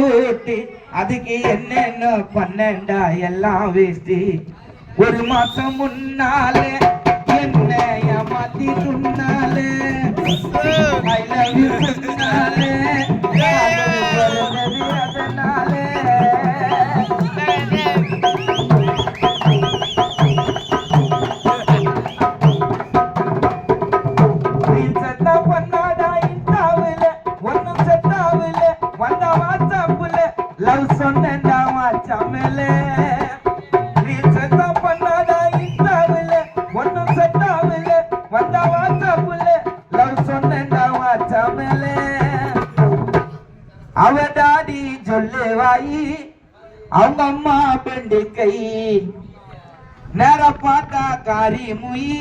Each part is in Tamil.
கூட்டி அதுக்கு என்னென்ன பண்ணண்டா எல்லாம் வேஸ்டி ஒரு மாசம் முன்னாலே என்ன ஏமாத்தி சொன்னாலே I love you சொன்னாலே காதல் தாயி அவங்க அம்மா பெண்டு கை நேர பார்த்தா காரி முயி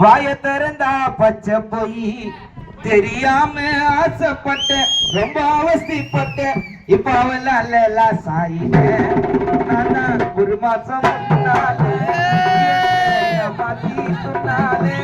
வாய திறந்தா பச்சை போய். தெரியாம ஆசைப்பட்ட ரொம்ப அவஸ்திப்பட்ட இப்ப அவளால எல்லாம் சாயிட்டேன் நானா ஒரு மாசம் முன்னாலே என்னை சொன்னாலே.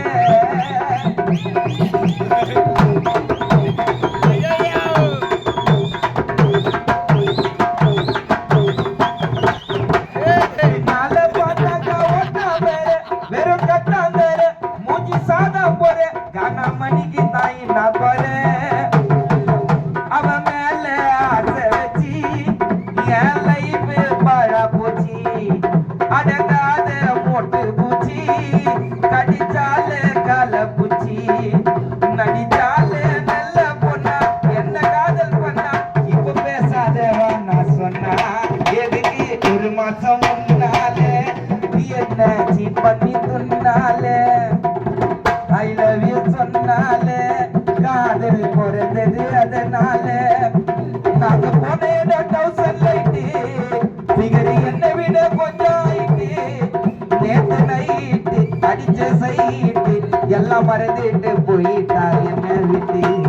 எல்லாம் மறந்துட்டு போயிட்டா என்ன விட்டு?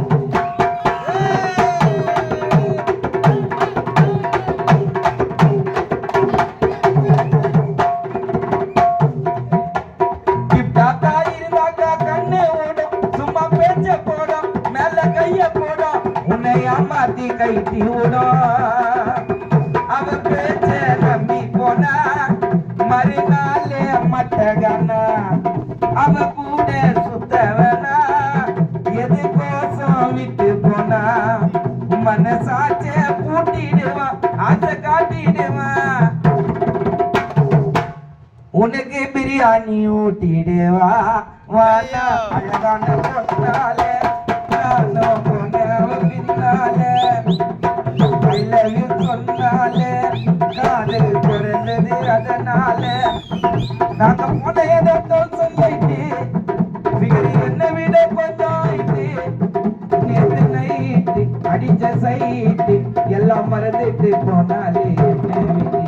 ஆசை உனக்கு பிரியாணி ஊட்டிடுவா. வாயா அழகான பொண்ணாலே பின்னாலே. I சொன்னாலே காதல் பிறந்தது அதனாலே. நாங்க சொல்லிட்டு என்ன விட கொஞ்சம் நைட்டு அடிச்ச சைட்டு எல்லாம் மறந்துட்டு போனாலே என்ன விட்டு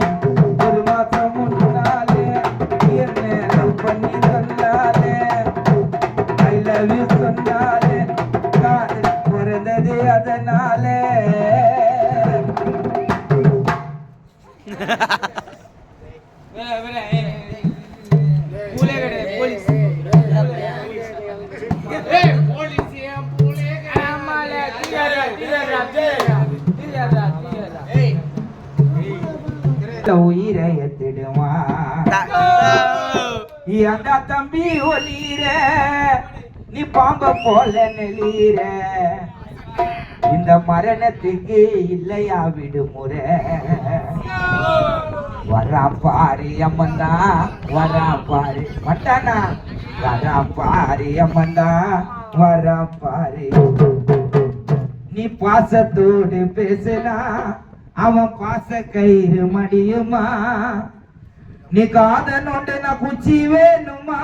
ஒரு மாசம் முன்னாலே என்ன லவ் பண்ணி சொன்னாலே ஐ லவ் யூ சொன்னாலே பிறந்தது அதனாலே உயிரை எத்திடுவான் ஏண்டா தம்பி ஒளிர நீ பாம்ப போல நெளிர இந்த மரணத்துக்கு இல்லையா விடுமுறை வரா பாரு அம்மந்தா. வரா பாரு. மட்டானா? வரா பாரு அம்மந்தா. வரா பாரு. நீ பாசத்தோடு பேசினா அவன் பாச கயிறு மடியுமா? நீ காதனோண்டு நான் குச்சி வேணுமா?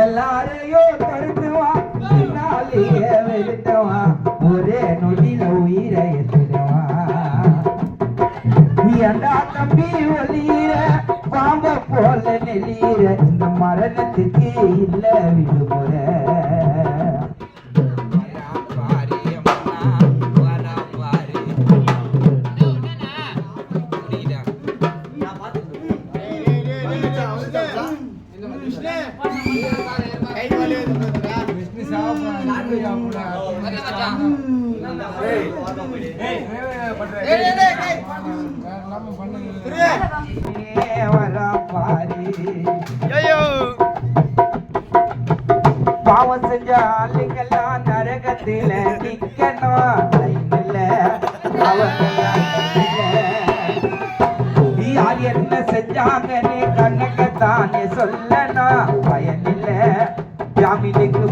எல்லாரையும் தடுத்துவா பின்னாலேயே வெளுத்தவா ஒரே நொடியில உயிரை எடுத்துடுவா நீ அண்டா தம்பி ஒளியிற பாம்ப போல நெளியிற இந்த மரணத்துக்கு இல்ல விடுமுறை. பாவம் செஞ்ச ஆளுங்கெல்லாம் நரகத்தில நிக்கணும் லைன்ல அவங்கெல்லாம் லைன்ல. யார் என்ன செஞ்சாங்கன்னு கண்ணக்கத்தானே சொல்லணும் பயனில்ல ஜாமீனுக்கு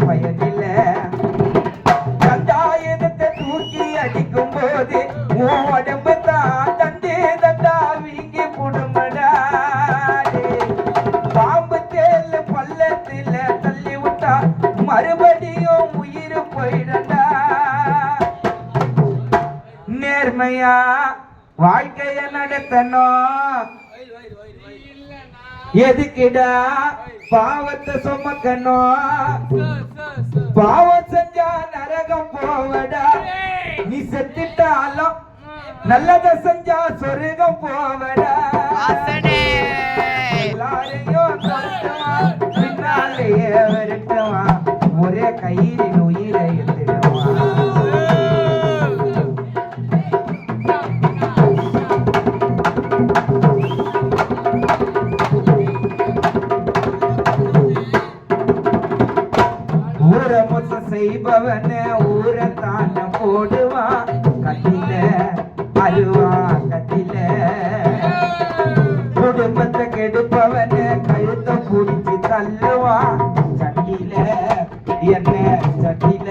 வாழ்க்கைய நடத்தணும் எதுக்குடா பாவத்தை சுமக்கணும் பாவம் செஞ்சா நரகம் போவடா. நீ செத்துட்டாலும் நல்லத செஞ்சா சொர்க்கம் போவடா. எல்லாரையும் பின்னாலேயே விரட்டுவான். ஒரே கயிறின் ஊர மொத்தம் செய்பவன ஊர தான போடுவா. கட்டில அருவா கட்டில. குடும்பத்தை கெடுப்பவன கழுத்தை புடிச்சு தள்ளுவா. சட்டில என்ன சட்டில.